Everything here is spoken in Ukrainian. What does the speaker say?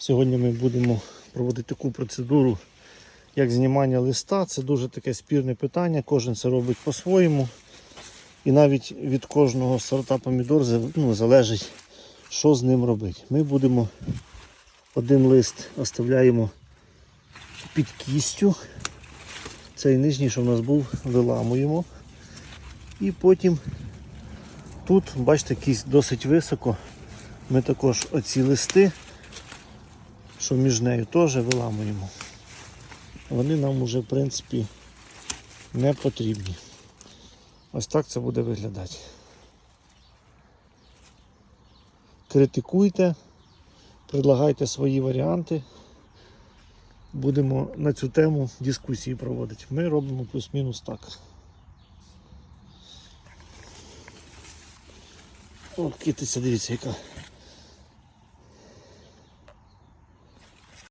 Сьогодні ми будемо проводити таку процедуру, як знімання листа. Це дуже таке спірне питання, кожен це робить по-своєму. І навіть від кожного сорта помідор ну, залежить, що з ним робити. Ми будемо один лист оставляємо під кістю. Цей нижній, що в нас був, виламуємо. І потім тут, бачите, кість досить високо. Ми також оці листи, що між нею теж виламуємо. Вони нам вже в принципі не потрібні. Ось так це буде виглядати. Критикуйте, предлагайте свої варіанти. Будемо на цю тему дискусії проводити. Ми робимо плюс-мінус так. Китиця, дивіться, яка